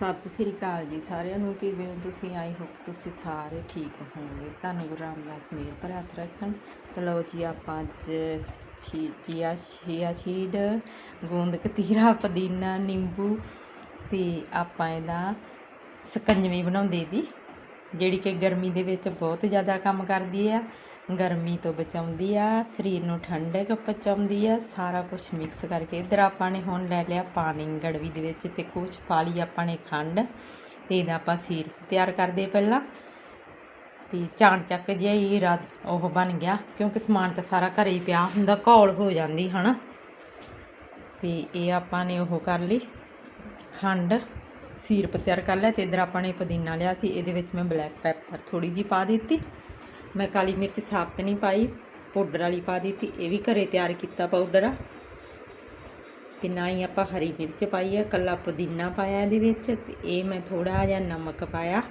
ਸਤਿ ਸ੍ਰੀ ਅਕਾਲ ਜੀ ਸਾਰਿਆਂ ਨੂੰ, ਕਿਵੇਂ ਤੁਸੀਂ? ਆਈ ਹੋਪ ਤੁਸੀਂ ਸਾਰੇ ਠੀਕ ਹੋਵੋਗੇ। ਤੁਹਾਨੂੰ ਗੁਰੂ ਰਾਮਦਾਸ ਮੇਰ ਪਰ ਹੱਥ ਰੱਖਣ। ਤੇ ਲਓ ਜੀ, ਆਪਾਂ ਅੱਜ ਛੀ ਚੀਆ ਛੀਆ ਛੀਡ ਗੂੰਦ ਕਤੀਰਾ ਪੁਦੀਨਾ, ਨਿੰਬੂ ਤੇ ਆਪਾਂ ਇਹਦਾ ਸਕੰਜਵੀ ਬਣਾਉਂਦੇ ਦੀ, ਜਿਹੜੀ ਕਿ ਗਰਮੀ ਦੇ ਵਿੱਚ ਬਹੁਤ ਜ਼ਿਆਦਾ ਕੰਮ ਕਰਦੀ ਆ। ਗਰਮੀ ਤੋਂ ਬਚਾਉਂਦੀ ਆ, ਸਰੀਰ ਨੂੰ ਠੰਡਕ ਪਹੁੰਚਾਉਂਦੀ ਆ, ਸਾਰਾ ਕੁਝ ਮਿਕਸ ਕਰਕੇ ਇਧਰ ਆਪਾਂ ਨੇ ਹੁਣ ਲੈ ਲਿਆ ਪਾਣੀ ਗੜਵੀ ਦੇ ਵਿੱਚ ਤੇ ਕੁਝ ਪਾ ਲਈ ਆਪਾਂ ਨੇ ਖੰਡ ਤੇ ਇਹਦਾ ਆਪਾਂ ਸੀਰਪ ਤਿਆਰ ਕਰਦੇ ਪਹਿਲਾਂ। ਤੇ ਚਾਣ ਚੱਕ ਜਿਹਾ ਹੀ ਰਾਤ ਉਹ ਬਣ ਗਿਆ, ਕਿਉਂਕਿ ਸਮਾਨ ਤਾਂ ਸਾਰਾ ਘਰੇ ਹੀ ਪਿਆ ਹੁੰਦਾ, ਘੋਲ ਹੋ ਜਾਂਦੀ ਹਨਾ। ਤੇ ਇਹ ਆਪਾਂ ਨੇ ਉਹ ਕਰ ਲਈ, ਖੰਡ, ਸੀਰਪ ਤਿਆਰ ਕਰ ਲਿਆ ਤੇ ਇਧਰ ਆਪਾਂ ਨੇ ਪੁਦੀਨਾ ਲਿਆ ਸੀ, ਇਹਦੇ ਵਿੱਚ ਮੈਂ ਬਲੈਕ ਪੈਪਰ ਥੋੜੀ ਜੀ ਪਾ ਦਿੱਤੀ। ਮੈਂ ਕਾਲੀ ਮਿਰਚ ਸਾਬਤ ਨਹੀਂ ਪਾਈ ਪਾਊਡਰ ਵਾਲੀ ਪਾ ਦਿੱਤੀ, ਇਹ ਵੀ ਘਰੇ ਤਿਆਰ ਕੀਤਾ ਪਾਊਡਰ ਆ। ਤੇ ਨਾ ਹੀ ਆਪਾਂ ਹਰੀ ਮਿਰਚ ਪਾਈ ਆ, ਕੱਲਾ ਪੁਦੀਨਾ ਪਾਇਆ ਇਹਦੇ ਵਿੱਚ, ਤੇ ਇਹ ਮੈਂ ਥੋੜਾ ਜਿਹਾ ਨਮਕ ਪਾਇਆ।